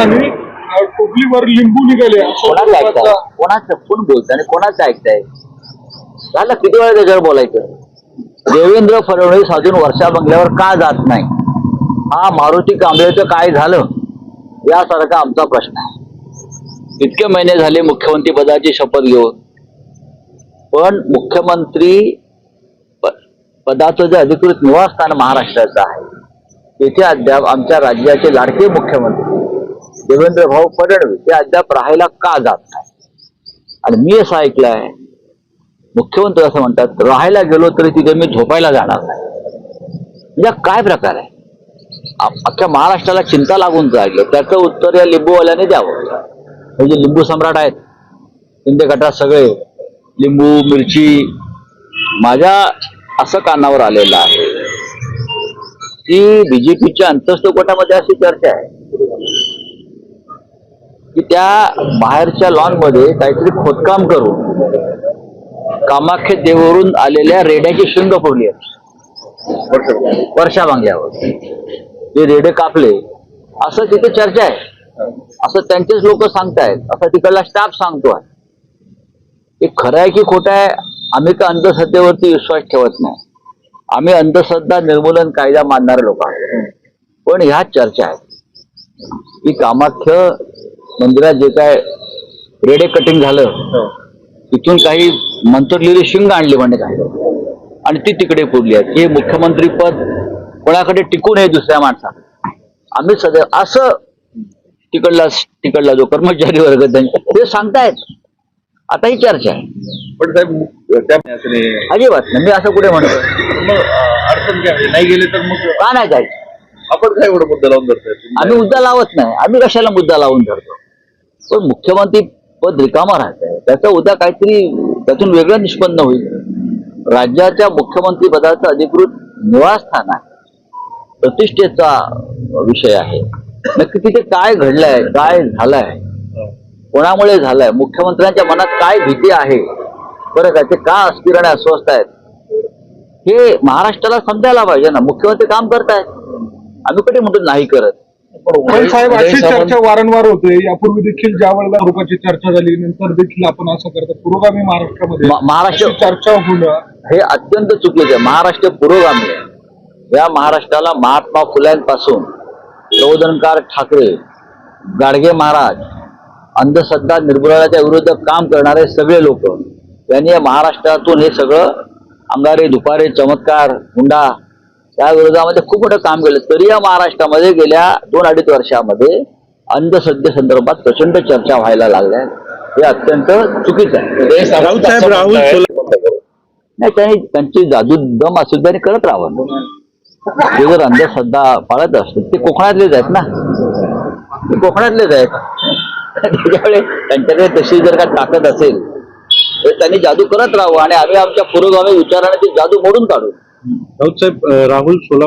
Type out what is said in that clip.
आणि टोपलीवर लिंबू निघाले कोणाचं ऐकताय? स्वरूपाचा- कोणाचं? कोण बोलतंय आणि कोणाचं ऐकताय? झालं किती वेळा त्याच्यावर बोलायचं? देवेंद्र फडणवीस अजून वर्षा बंगल्यावर का जात नाही? हा मारुती कांबळेचं काय झालं? यासारखा आमचा प्रश्न आहे. इतके महिने झाले मुख्यमंत्री पदाची शपथ घेऊन. पण मुख्यमंत्री पदाचं जे अधिकृत निवासस्थान महाराष्ट्राचं आहे. तेथे अद्याप आमच्या राज्याचे लाडके मुख्यमंत्री देवेंद्र भाऊ फडणवीस ते अद्याप राहायला का जात नाही आणि मी असं ऐकलंय मुख्यमंत्री असं म्हणतात राहायला गेलो तरी तिथे मी झोपायला जाणार नाही. म्हणजे काय प्रकार आहे? अख्ख्या महाराष्ट्राला चिंता लागून जायचं त्याचं उत्तर या लिंबूवाल्याने द्यावं. म्हणजे लिंबू सम्राट आहेत शिंदे गटात सगळे लिंबू मिरची माझ्या असं कानावर आलेलं आहे. की बीजेपीच्या अंतस्थ गटामध्ये अशी चर्चा आहे. की त्या बाहेरच्या लॉनमध्ये काहीतरी खोदकाम करून कामाख्या देववरून आलेल्या रेड्याची शिंग फोडली आहे. वर्षा बांगल्यावर ते रेडे कापले असं तिथे चर्चा आहे. असं त्यांचेच लोक सांगतायत. असं तिकडला स्टाफ सांगतोय हे खरं आहे की खोटं आहे आम्ही का अंधश्रद्धेवरती विश्वास ठेवत नाही. आम्ही अंधश्रद्धा निर्मूलन कायदा मानणारे लोक आहोत. पण ह्या चर्चा आहेत. की कामाख्य मंदिरात जे काय रेडे कटिंग झालं तिथून काही मंत्रलेली शिंग आणली म्हणजे काय आणि ती तिकडे पुरली आहे. हे मुख्यमंत्री पद कोणाकडे टिकू नये दुसऱ्या माणसाला आम्ही सदैव असं तिकडला तिकडला जो कर्मचारी वर्ग त्यांचा ते सांगतायत. आता ही चर्चा आहे. पण साहेब आहे. अजिबात नाही. मी असं कुठे म्हणतो? अडचण काय आहे? नाही गेले तर मग का नाही जायचं? आपण काय एवढं मुद्दा लावून धरताय? आम्ही मुद्दा लावत नाही. आम्ही कशाला मुद्दा लावून धरतो? पण मुख्यमंत्री पद रिकामा राहत आहे त्याचं उद्या काहीतरी त्यातून वेगळं निष्पन्न होईल. राज्याच्या मुख्यमंत्री पदाचं अधिकृत निवासस्थान आहे. प्रतिष्ठेचा विषय आहे. नक्की तिथे काय घडलंय काय झालंय कोणामुळे झालंय मुख्यमंत्र्यांच्या मनात काय भीती आहे बरं का ते का अस्थिर आणि अस्वस्थ आहेत? हे महाराष्ट्राला समजायला पाहिजे ना. मुख्यमंत्री काम करतायत. आम्ही कुठे म्हणतो नाही करत? पण साहेब अशी चर्चा वारंवार होते. यापूर्वी देखील ज्या वेळेला स्वरूपाची चर्चा झाली नंतर देखील आपण असं करतो. पुरोगामी महाराष्ट्रामध्ये महाराष्ट्र- चर्चा होणं हे अत्यंत चुकीचं आहे. महाराष्ट्र पुरोगामी आहे. या महाराष्ट्राला महात्मा फुल्यांपासून प्रबोधनकार ठाकरे गाडगे महाराज अंधश्रद्धा निर्मूलनाच्या विरुद्ध काम करणारे सगळे लोक यांनी या महाराष्ट्रातून हे सगळं अंगारे दुपारे चमत्कार हुंडा त्या विरोधामध्ये खूप मोठं काम केलं. तरी या महाराष्ट्रामध्ये गेल्या दोन अडीच वर्षामध्ये अंधश्रद्धेसंदर्भात प्रचंड चर्चा व्हायला लागल्या. आहेत. हे अत्यंत चुकीचं आहे. नाही त्यांनी त्यांची जादू दम असेल त्यांनी करत राहावं. ते जर अंधश्रद्धा पाळत असतील ते कोकणातलेच आहेत ना. ते कोकणातलेच आहेत. त्याच्यामुळे त्यांच्याकडे तशी जर का ताकद असेल तर त्यांनी जादू करत राहावं आणि आम्ही आमच्या पुरोगामी विचाराने ती जादू मोडून काढू. राऊत साहेब अं, राहुल सोला